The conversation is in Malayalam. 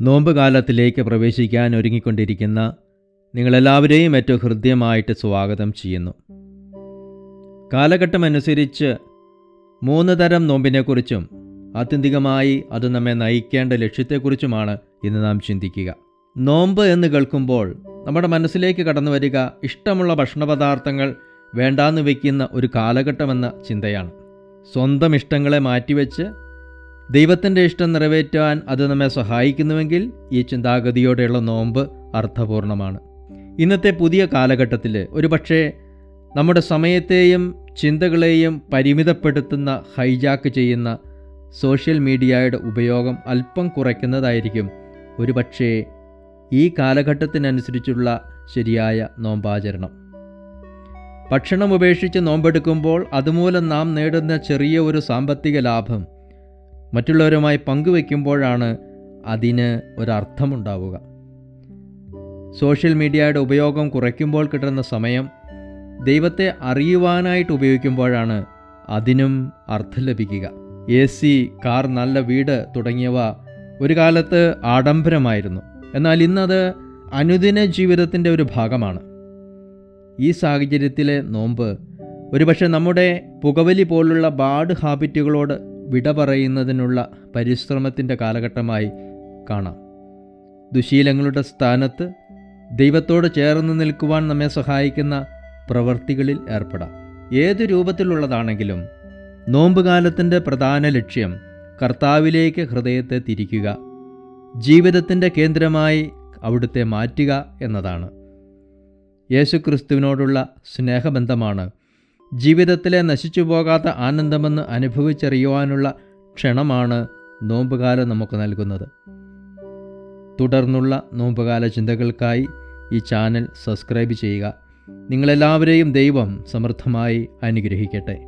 നോമ്പ് കാലത്തിലേക്ക് പ്രവേശിക്കാൻ ഒരുങ്ങിക്കൊണ്ടിരിക്കുന്ന നിങ്ങളെല്ലാവരെയും ഏറ്റവും ഹൃദ്യമായിട്ട് സ്വാഗതം ചെയ്യുന്നു. കാലഘട്ടമനുസരിച്ച് മൂന്ന് തരം നോമ്പിനെക്കുറിച്ചും ആത്യന്തികമായി അത് നമ്മെ നയിക്കേണ്ട ലക്ഷ്യത്തെക്കുറിച്ചുമാണ് ഇന്ന് നാം ചിന്തിക്കുക. നോമ്പ് എന്ന് കേൾക്കുമ്പോൾ നമ്മുടെ മനസ്സിലേക്ക് കടന്നു വരിക ഇഷ്ടമുള്ള ഭക്ഷണപദാർത്ഥങ്ങൾ വേണ്ടാന്ന് വയ്ക്കുന്ന ഒരു കാലഘട്ടമെന്ന ചിന്തയാണ്. സ്വന്തം ഇഷ്ടങ്ങളെ മാറ്റിവെച്ച് ദൈവത്തിന്റെ ഇഷ്ടം നിറവേറ്റാൻ അത് നമ്മെ സഹായിക്കുന്നുവെങ്കിൽ ഈ ചിന്താഗതിയോടെയുള്ള നോമ്പ് അർത്ഥപൂർണമാണ്. ഇന്നത്തെ പുതിയ കാലഘട്ടത്തിൽ ഒരുപക്ഷേ നമ്മുടെ സമയത്തെയും ചിന്തകളെയും പരിമിതപ്പെടുത്തുന്ന ഹൈജാക്ക് ചെയ്യുന്ന സോഷ്യൽ മീഡിയയുടെ ഉപയോഗം അല്പം കുറയ്ക്കുന്നതായിരിക്കും ഒരുപക്ഷേ ഈ കാലഘട്ടത്തിനനുസരിച്ചുള്ള ശരിയായ നോമ്പാചരണം. ഭക്ഷണം ഉപേക്ഷിച്ച് നോമ്പെടുക്കുമ്പോൾ അതുമൂലം നാം നേടുന്ന ചെറിയ ഒരു സാമ്പത്തിക ലാഭം മറ്റുള്ളവരുമായി പങ്കുവെക്കുമ്പോഴാണ് അതിന് ഒരർത്ഥമുണ്ടാവുക. സോഷ്യൽ മീഡിയയുടെ ഉപയോഗം കുറയ്ക്കുമ്പോൾ കിട്ടുന്ന സമയം ദൈവത്തെ അറിയുവാനായിട്ട് ഉപയോഗിക്കുമ്പോഴാണ് അതിനും അർത്ഥം ലഭിക്കുക. എ സി കാർ നല്ല വീട് തുടങ്ങിയവ ഒരു കാലത്ത് ആഡംബരമായിരുന്നു. എന്നാൽ ഇന്നത് അനുദിന ജീവിതത്തിന്റെ ഒരു ഭാഗമാണ്. ഈ സാഹചര്യത്തിലെ നോമ്പ് ഒരുപക്ഷെ നമ്മുടെ പുകവലി പോലുള്ള ബാഡ് ഹാബിറ്റുകളോട് വിട പറയുന്നതിനുള്ള പരിശ്രമത്തിന്റെ കാലഘട്ടമായി കാണാം. ദുശീലങ്ങളുടെ സ്ഥാനത്ത് ദൈവത്തോട് ചേർന്ന് നിൽക്കുവാൻ നമ്മെ സഹായിക്കുന്ന പ്രവൃത്തികളിൽ ഏർപ്പെടാം. ഏത് രൂപത്തിലുള്ളതാണെങ്കിലും നോമ്പുകാലത്തിന്റെ പ്രധാന ലക്ഷ്യം കർത്താവിലേക്ക് ഹൃദയത്തെ തിരിക്കുക ജീവിതത്തിന്റെ കേന്ദ്രമായി അവിടുത്തെ മാറ്റുക എന്നതാണ്. യേശുക്രിസ്തുവിനോടുള്ള സ്നേഹബന്ധമാണ് ജീവിതത്തിലെ നശിച്ചു പോകാത്ത ആനന്ദമെന്ന് അനുഭവിച്ചറിയുവാനുള്ള ക്ഷണമാണ് നോമ്പുകാലം നമുക്ക് നൽകുന്നത്. തുടർന്നുള്ള നോമ്പുകാല ചിന്തകൾക്കായി ഈ ചാനൽ സബ്സ്ക്രൈബ് ചെയ്യുക. നിങ്ങളെല്ലാവരെയും ദൈവം സമൃദ്ധമായി അനുഗ്രഹിക്കട്ടെ.